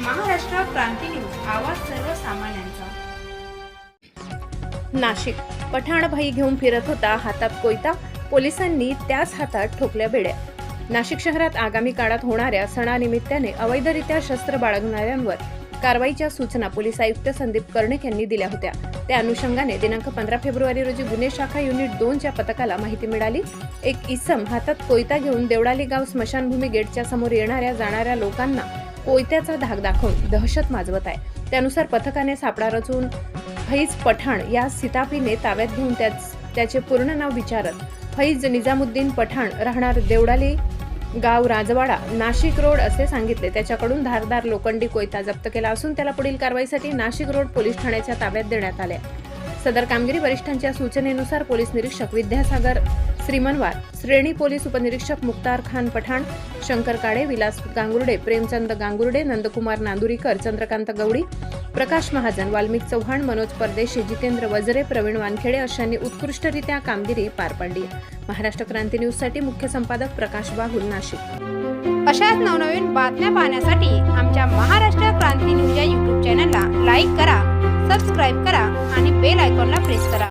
क्रांती news आवाज सर्वसामान्यांचा. नाशिक. पठाणभाई घेऊन फिरत होता हातात कोयता पोलिसांनी त्याच हातात ठोकल्या बेड्या. नाशिक शहरात आगामी काळात होणाऱ्या सणानिमित्ताने अवैधरित्या शस्त्र बाळगणाऱ्यांवर कारवाईच्या सूचना पोलीस आयुक्त संदीप कर्णिक यांनी दिल्या होत्या. त्या अनुषंगाने दिनांक पंधरा फेब्रुवारी रोजी गुन्हे शाखा युनिट दोनच्या पथकाला माहिती मिळाली. एक इसम हातात कोयता घेऊन देवडाली गाव स्मशानभूमी गेटच्या समोर येणाऱ्या जाणाऱ्या लोकांना कोयत्याचा धाक दाखवून दहशत माजवत आहे. त्यानुसार पथकाने सापळा रचून फैज पठाण या सिताफीने ताब्यात घेऊन त्याच त्याचे पूर्ण नाव विचारत फैज निजामुद्दीन पठाण राहणार देवडाली गाव राजवाडा नाशिक रोड असे सांगितले. त्याच्याकडून धारदार लोखंडी कोयता जप्त केला असून त्याला पुढील कारवाईसाठी नाशिक रोड पोलीस ठाण्याच्या ताब्यात देण्यात आले सदर कामगिरी वरिष्ठांच्या सूचनेनुसार पोलीस निरीक्षक विद्यासागर श्रीमनवार श्रेणी पोलीस उपनिरीक्षक मुक्तार खान पठाण शंकर काळे विलास गांगुर्डे प्रेमचंद गांगुर्डे नंदकुमार नांदुरीकर चंद्रकांत गवडी प्रकाश महाजन वाल्मिक चव्हाण मनोज परदेशी जितेंद्र वजरे प्रवीण वानखेडे अशांनी उत्कृष्टरित्या कामगिरी पार पाडली. महाराष्ट्र क्रांती न्यूजसाठी मुख्य संपादक प्रकाश बाहुल नाशिक. अशाच नवनवीन बातम्या पाहण्यासाठी आमच्या महाराष्ट्र क्रांती न्यूज या यूट्यूब चॅनलला लाईक करा सबस्क्राईब करा आणि बेल आयकॉनला प्रेस करा.